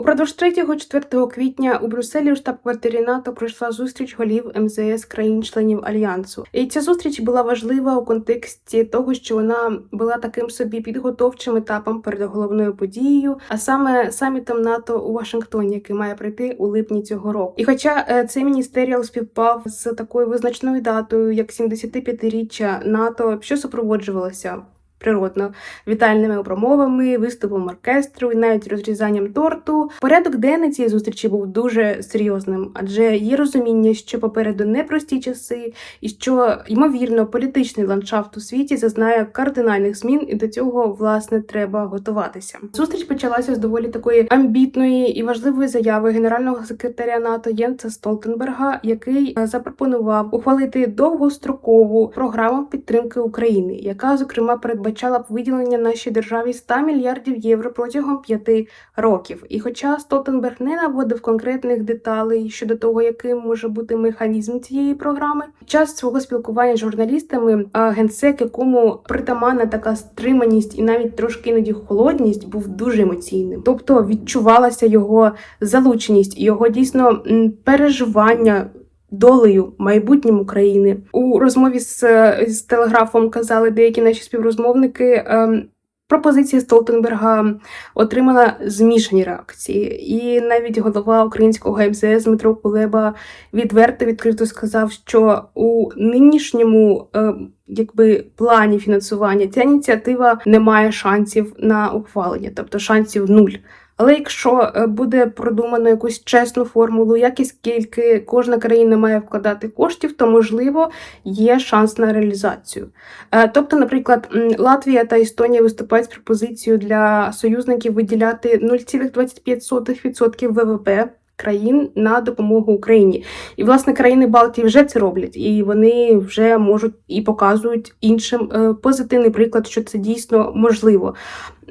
Упродовж 3-4 квітня у Брюсселі у штаб-квартирі НАТО пройшла зустріч голів МЗС країн-членів альянсу. І ця зустріч була важлива у контексті того, що вона була таким собі підготовчим етапом перед головною подією, а саме самітом НАТО у Вашингтоні, який має прийти у липні цього року. І хоча е, цей міністеріал співпав з такою визначною датою, як 75-річчя НАТО, що супроводжувалося природно вітальними промовами, виступом оркестру і навіть розрізанням торту. Порядок денний цієї зустрічі був дуже серйозним, адже є розуміння, що попереду непрості часи, і що ймовірно політичний ландшафт у світі зазнає кардинальних змін, і до цього власне треба готуватися. Зустріч почалася з доволі такої амбітної і важливої заяви генерального секретаря НАТО Єнца Столтенберга, який е, запропонував ухвалити довгострокову програму підтримки України, яка зокрема передбачає передбачала б виділення нашій державі 100 мільярдів євро протягом п'яти років. І хоча Столтенберг не наводив конкретних деталей щодо того, яким може бути механізм цієї програми, під час свого спілкування з журналістами генсек, якому притаманна така стриманість і навіть трошки іноді холодність, був дуже емоційним. Тобто відчувалася його залученість, його дійсно переживання долею майбутнім України. У розмові з, з телеграфом казали деякі наші співрозмовники. Ем, Пропозиція Столтенберга отримала змішані реакції, і навіть голова українського МЗС Дмитро Кулеба відверто відкрито сказав, що у нинішньому е, якби плані фінансування ця ініціатива не має шансів на ухвалення, тобто шансів нуль. Але якщо е, буде продумано якусь чесну формулу, як і скільки кожна країна має вкладати коштів, то можливо є шанс на реалізацію. Е, тобто, наприклад, Латвія та Естонія виступають з пропозицією для союзників виділяти 0,25% ВВП. Країн на допомогу Україні, і власне країни Балтії вже це роблять, і вони вже можуть і показують іншим е, позитивний приклад, що це дійсно можливо.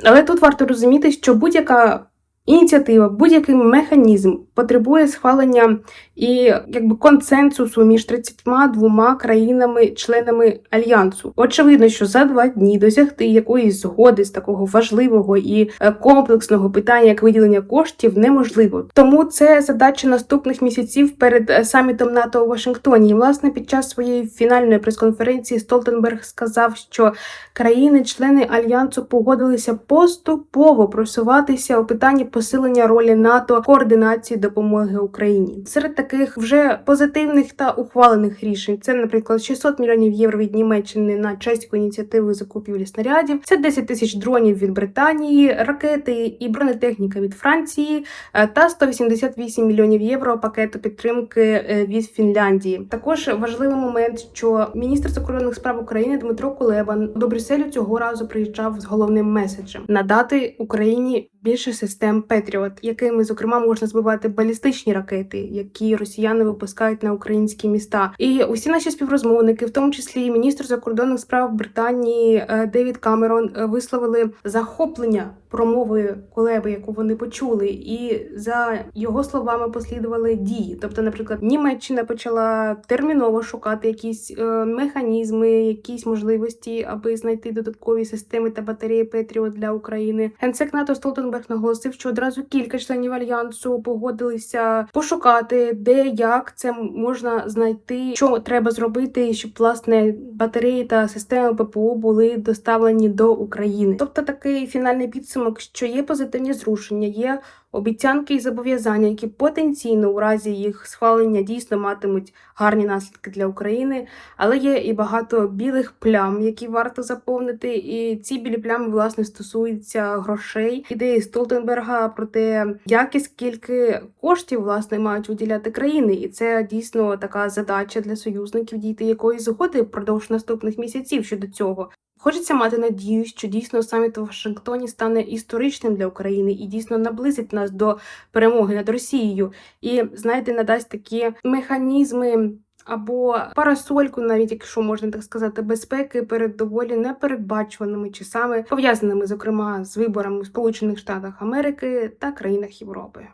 Але тут варто розуміти, що будь-яка Ініціатива, будь-який механізм потребує схвалення і якби консенсусу між 32 країнами-членами альянсу. Очевидно, що за два дні досягти якоїсь згоди з такого важливого і е, комплексного питання, як виділення коштів, неможливо. Тому це задача наступних місяців перед е, самітом НАТО у Вашингтоні. І, власне, під час своєї фінальної прес-конференції Столтенберг сказав, що країни-члени альянсу погодилися поступово просуватися у питанні посилення ролі НАТО координації допомоги Україні. Серед таких вже позитивних та ухвалених рішень це, наприклад, 600 мільйонів євро від Німеччини на чеську ініціативу закупівлі снарядів, це 10 тисяч дронів від Британії, ракети і бронетехніка від Франції е, та 188 мільйонів євро пакету підтримки е, від Фінляндії. Також важливий момент, що міністр закордонних справ України Дмитро Кулеба до Брюсселю цього разу приїжджав з головним меседжем надати Україні більше систем Петріот, якими зокрема можна збивати балістичні ракети, які росіяни випускають на українські міста. І усі наші співрозмовники, в тому числі міністр закордонних справ Британії е, Девід Камерон, е, висловили захоплення промовою Кулеби, яку вони почули, і за його словами послідували дії. Тобто, наприклад, Німеччина почала терміново шукати якісь е, механізми, якісь можливості, аби знайти додаткові системи та батареї Петріот для України. Генсек НАТО Столтенберг наголосив, що одразу кілька членів альянсу погодилися пошукати, де як це можна знайти, що треба зробити, щоб власне батареї та системи ППО були доставлені до України. Тобто такий фінальний підсумок що є позитивні зрушення, є обіцянки і зобов'язання, які потенційно у разі їх схвалення дійсно матимуть гарні наслідки для України, але є і багато білих плям, які варто заповнити. І ці білі плями власне стосуються грошей, ідеї Столтенберга про те, як і скільки коштів власне мають виділяти країни, і це дійсно така задача для союзників дійти якоїсь згоди впродовж наступних місяців щодо цього. Хочеться мати надію, що дійсно саміт у Вашингтоні стане історичним для України і дійсно наблизить нас до перемоги над Росією, і знаєте, надасть такі механізми. Або парасольку, навіть якщо можна так сказати, безпеки перед доволі непередбачуваними часами, пов'язаними зокрема з виборами в Сполучених Штатах Америки та країнах Європи.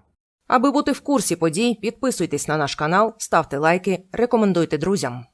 Аби бути в курсі подій, підписуйтесь на наш канал, ставте лайки, рекомендуйте друзям.